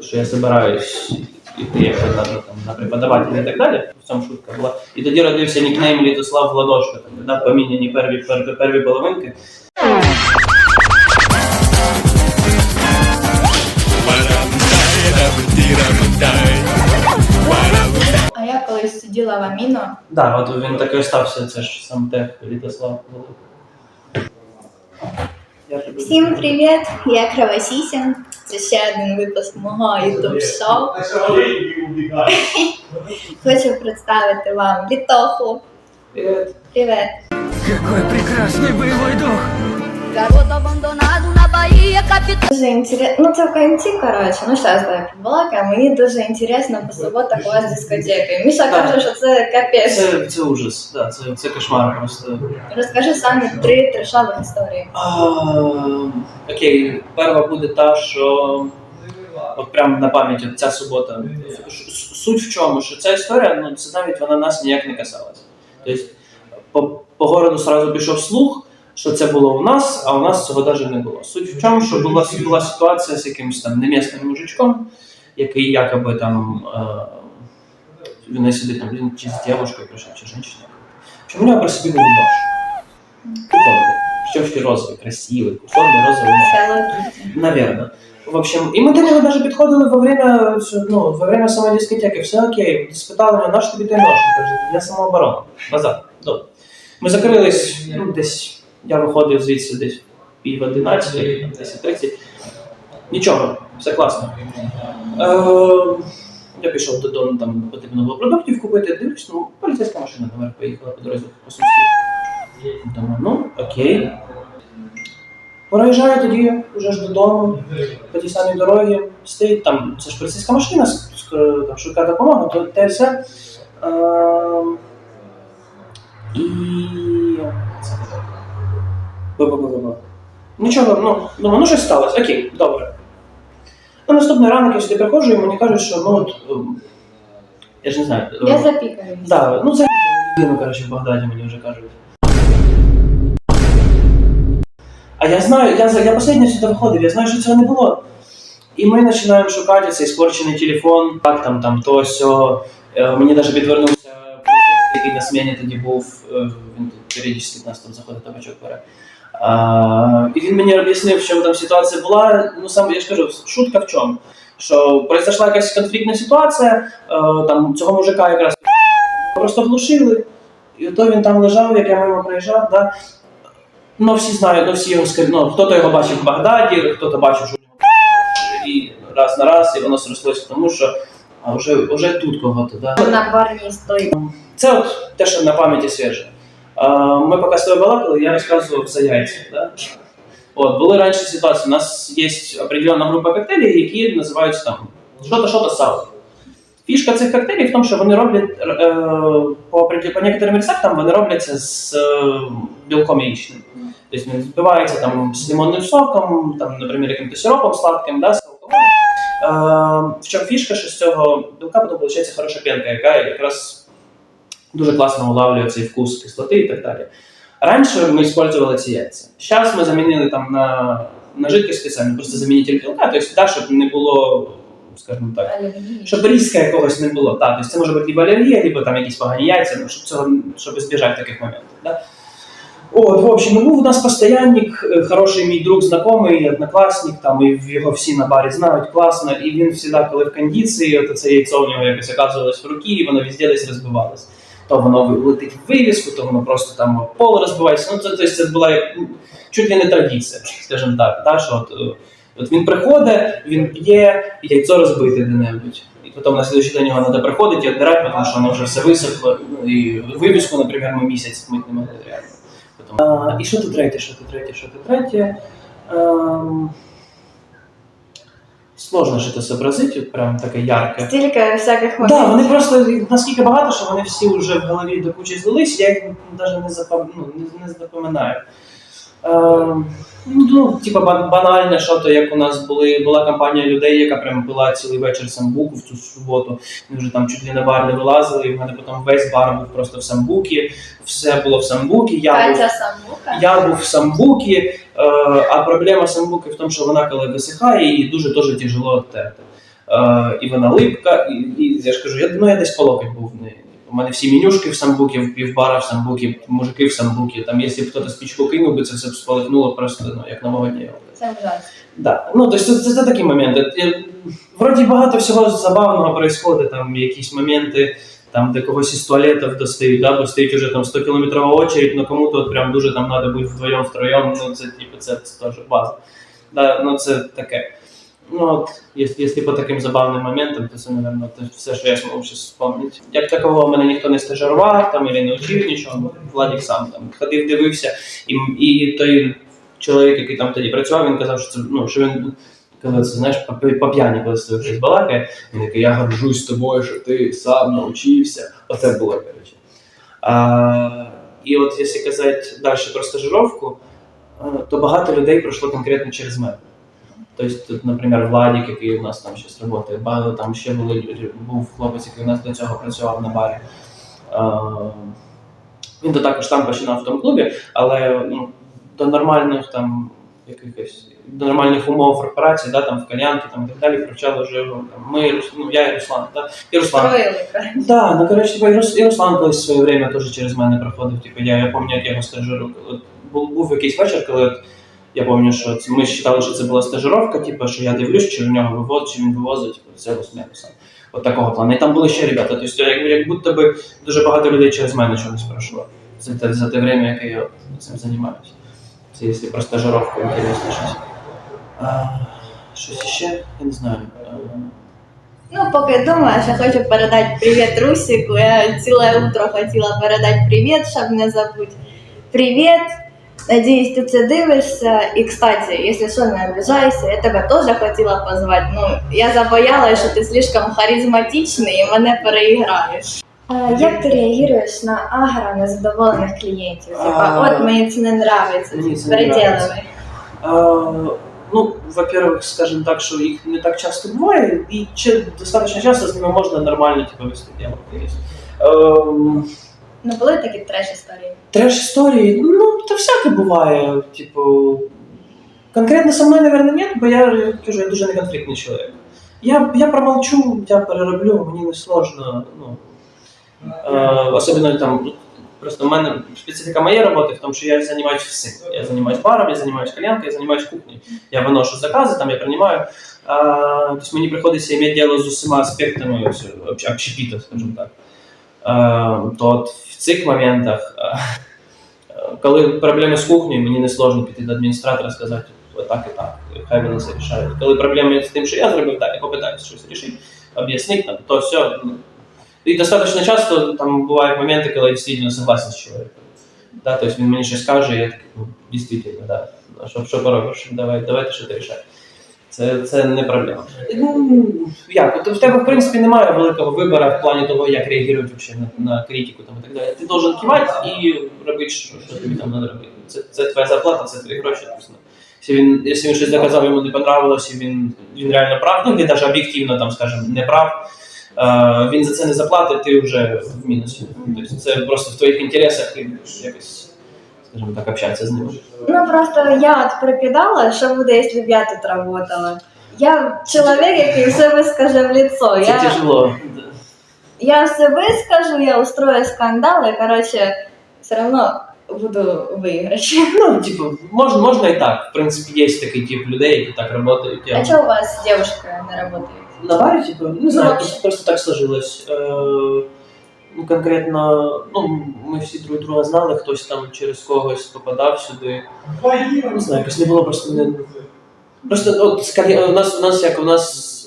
що я збираюсь іти якщо на, там, на преподавателя і так далі. В цьому шутка була. І тоді родився нікнейм Літослав Гладошко, там, да, поміняні перві, перві, перві половинки. А я колись сиділа в Аміно. Да, от він такий стався, це ж сам тех Літослав. Я Всім привіт! Я Кравосісін. Це ще один випуск мого YouTube шоу. Хочу представити вам Літоху. Привіт. Привіт! Який прекрасний бойовий дух! Garoto abandonado na Bahia. Дуже інтересно. Ну це в кінці, коротше, ну зараз давай побалакаємо. Мені дуже інтересно по суботах у вас дискотеки. Міша Так. каже, що це капець. Це, це ужас, да, це, це кошмар просто. Розкажи самі три трешових історії. А, окей, перша буде та, що от прям на пам'ять от ця субота. Ш- с- Суть в чому, що ця історія, ну це навіть вона нас ніяк не касалась. Тобто по, по городу сразу пішов слух, що це було у нас, а у нас цього навіть не було. Суть в чому, що була, була ситуація з якимось там немісним мужичком, який якоби там е, він собі там він чи з дівчиною прийшов, чи жінкою. Чому у нього при собі був нож? Кухонний. Причем ще розовий, красивий, кухонний розовий. Це В общем, і ми до нього навіть підходили во время, ну, во время самої дискотеки, все окей, спитали мене, наш тобі той нож? Каже, для самооборони. Назад. Добре. Ми закрились, ну, десь, я виходив звідси десь пів одинадцятої, десь тридцять. Нічого, все класно. Е, я пішов додому, там потрібно було продуктів купити, дивлюсь, ну, поліцейська машина наверх поїхала по дорозі по Сумській. Думаю, ну, окей. Проїжджаю тоді вже ж додому, по тій самій дорогі, стоїть там, це ж поліцейська машина, там швидка допомога, то те все. Ем, і. це Бу-бу-бу-бу-бу. Нічого, ну, думаю, ну щось сталося, окей, добре. На наступний ранок я сюди приходжу, і мені кажуть, що ну от. ем, Я ж не знаю. Я ем, запікаю. Да, ну це людину, коротше, в Багдаді мені вже кажуть. А я знаю, я, за- я останній сюди виходив, я знаю, що цього не було. І ми починаємо шукати цей спорчений телефон, так там, там, то сьо. Е, Мені навіть підвернувся поліцейський, який на сміні тоді був, е, він періодично нас там заходить табачок бере. А, і він мені об'яснив, в чому там ситуація була. Ну сам я ж кажу, шутка в чому? Що произошла якась конфліктна ситуація, е, там цього мужика якраз просто глушили. І то він там лежав, як я мимо проїжджав, да. Ну, всі знають, ну всі його ну, хто-то його бачив в Багдаді, хто-то бачив, що і раз на раз, і воно зрослося тому, що а вже, вже тут кого-то. Да. На барній стоїть. Це от те, що на пам'яті свіже. А, Ми поки з тобою балакали, я розказував за яйця. Да? От, були раніше ситуації. У нас є определенна група коктейлів, які називаються там що-то, що-то сало. Фішка цих коктейлів в тому, що вони роблять е, по, по некоторим рецептам вони робляться з е, білком яєчним. Тобто він збивається там з лимонним соком, там, наприклад, яким-то сиропом сладким, да, з алкоголем. Е, в чому фішка, що з цього білка потім виходить хороша пенка, яка якраз дуже класно улавлює цей вкус кислоти і так далі. Раніше ми використовували ці яйця. Зараз ми замінили там на, на жидкість спеціально, просто замінитель білка, тобто, да, щоб не було, скажімо так, щоб різка якогось не було. Так, тобто це може бути либо алергія, либо там якісь погані яйця, ну, щоб цього щоб збіжати таких моментів. Да? От, в общем, ну, був у нас постоянник, е, хороший мій друг, знайомий, однокласник, там і його всі на барі знають класно, і він завжди, коли в кондиції, це яйцо у нього якось оказувалось в руки, і воно везде десь розбивалось. То воно летить в вивіску, то воно просто там об пол розбивається. Ну, це, це, була ну, чуть ли не традиція, скажімо так. Да, що от, е, От він приходить, він п'є, яйцо розбите де-небудь. І потім на слідчий день його треба приходити і відбирати, тому що воно вже все висохло. І вивіску, наприклад, ми місяць мити не могли реально. А, і що тут третє, що тут третє, що тут третє. Ем, сложно що це зобразити, прям таке ярке. Стільки всяких Так, да, вони просто наскільки багато, що вони всі вже в голові до кучі злились, я їх навіть не, запам... ну, не, не запам'ятаю. Ем, ну, типа банальне, що то як у нас були, була компанія людей, яка прям пила цілий вечір самбуку в цю суботу. Ми вже там чуть ли на бар не вилазили, і в мене потім весь бар був просто в самбукі, все було в самбукі. Я був, Самбука. я був в самбукі, а проблема самбуки в тому, що вона коли висихає, її дуже дуже тяжело відтерти. Е, і вона липка, і, і я ж кажу, я, ну, я десь по локоть був. У мене всі менюшки в самбукі, в півбара в самбукі, мужики в самбукі. Там, якщо б хтось спічку кинув би, це все б спалахнуло просто ну, як. Це ужасно. Да. Ну, то есть це, це, це такі моменти. Вроді багато всього забавного происходит, там якісь моменти, там, де когось із туалетів достають, да, бо стоїть уже там 100 кілометрова очередь, но кому-то от прям дуже там треба бути вдвоєм, втроєм, ну це типу, це, це теж база. Да, ну це таке. Ну от, якщо, по таким забавним моментам, то це, мабуть, все, що я зможу зараз вспомнити. Як такого мене ніхто не стажирував там, і не вчив нічого, Владик сам там ходив, дивився, і, і той чоловік, який там тоді працював, він казав, що це ну, що він. Коли це знаєш, по, п'яні, коли з тобою щось балакає, він такий, я горжусь тобою, що ти сам навчився. Оце було, коротше. А, і от якщо казати далі про стажировку, то багато людей пройшло конкретно через мене. Тобто, тут, наприклад, Владик, який у нас там зараз працює, багато там ще були, був хлопець, який у нас до цього працював на барі. Він то також там починав в тому клубі, але ну, до нормальних там якихось нормальних умов праці, да, там в кальянки там, і так далі, привчали вже там, ми, ну, я і Руслан. Да, і Руслан. Да, ну коротше, типа, і Рус- і Руслан колись в своє время теж через мене проходив. Типу, я, я пам'ятаю, як я його стажирував. От Був, був якийсь вечір, коли от, я пам'ятаю, що це- ми вважали, що це була стажировка, типу, що я дивлюсь, чи в нього вивозить, чи він вивозить типу, це сам. От такого плану. І там були ще ребята. Тобто, як, як будто би дуже багато людей через мене чомусь пройшло. За те, за те время, яке я цим займаюся. Це якщо про стажировку інтересно щось. А, щось ще? Я не знаю. А, Ну, поки думаєш, я хочу передати привіт Русику. Я ціле утро хотіла передати привіт, щоб не забути. Привіт! Надіюсь, ти це дивишся. І, кстати, якщо що, не обижайся, я тебе теж хотіла позвати. Ну, я забоялась, що ти слишком харизматичний і мене переіграєш. Як ти реагуєш на агро незадоволених клієнтів? Типа, А, от мені це не нравиться, мені це не переділили. А, ну, во-первых, скажем так, що їх не так часто буває, і чи достатньо часто з ними можна нормально типу, вести діалог. Ем, Ну, були такі треш історії. Треш історії, ну, то всяке буває. Типу, конкретно со мною, наверное, нет, бо я я кажу, я дуже неконфліктний чоловік. Я, я промолчу, я перероблю, мені не сложно. Ну, е, особливо там, просто в мене специфіка моєї роботи в тому, що я займаюся всім. Я займаюся баром, я займаюся кальянкою, я займаюся кухнею. Я виношу закази, там я приймаю. А, тобто мені приходиться мати діло з усіма аспектами всього, об- общепіта, скажімо так. Е, то от в цих моментах, е, е, коли проблеми з кухнею, мені не сложно піти до адміністратора і сказати отак і так, хай вони це рішають. Коли проблеми з тим, що я зробив, так, я попитаюся щось рішити, об'яснити, то все. Ну. І достатньо часто там бувають моменти, коли я дійсно согласен з чоловіком. Да, тобто він мені щось каже, я такий, ну, дійсно, да. А що, що поробиш? Давай, давайте що ти рішай. Це, це не проблема. Ну, як? В тебе, в принципі, немає великого вибору в плані того, як реагують вообще на, на критику там, і так далі. Ти должен кивати і робити, що, що тобі там треба робити. Це, це твоя зарплата, це твої гроші. Тобто, Якщо він, якщо він щось доказав, йому не понравилось, і він, він реально прав, ну, він навіть об'єктивно, там, скажімо, не прав, він за це не заплатить, ти вже в мінусі. Тобто це просто в твоїх інтересах і якось, скажімо так, общатися з ним. Ну просто я от прикидала, що буде, якщо б я тут работала. Я чоловік, який все вискаже в лицо. Це Я, тяжело. я все вискажу, я устрою скандал, і коротше, все одно буду виграші. Ну, типу, можна, можна і так. В принципі, є такий тип людей, які так працюють. Я... А чого у вас дівчинка не працює? На баре, типа, не знаю, Ну, просто, просто так сложилось. Е, ну, конкретно, ну, ми всі друг друга знали, хтось там через когось попадав сюди. Не знаю, якось не було просто не. Просто от з калья- у нас у нас як у нас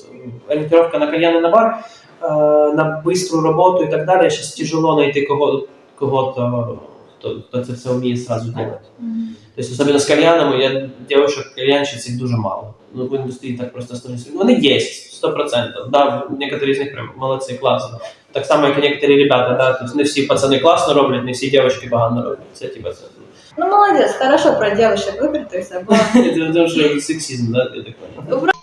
орієнтировка на кальян і на бар, е, на бистру роботу і так далі. Зараз тяжело знайти кого, кого-то, хто, хто це все вміє сразу робити. Тобто, особливо з кальянами, я дівчинок кальянщиць їх дуже мало. Ну, в індустрії так просто сложилось. Вони є, 100%. Да, некоторі з них прям молодці, класно. Так само, як і некоторі ребята, да, тобто не всі пацани класно роблять, не всі дівчатки погано роблять. Це типа це. Ну молодець, хорошо про дівчинок вибратися, бо Це дуже сексизм, да, я так понял.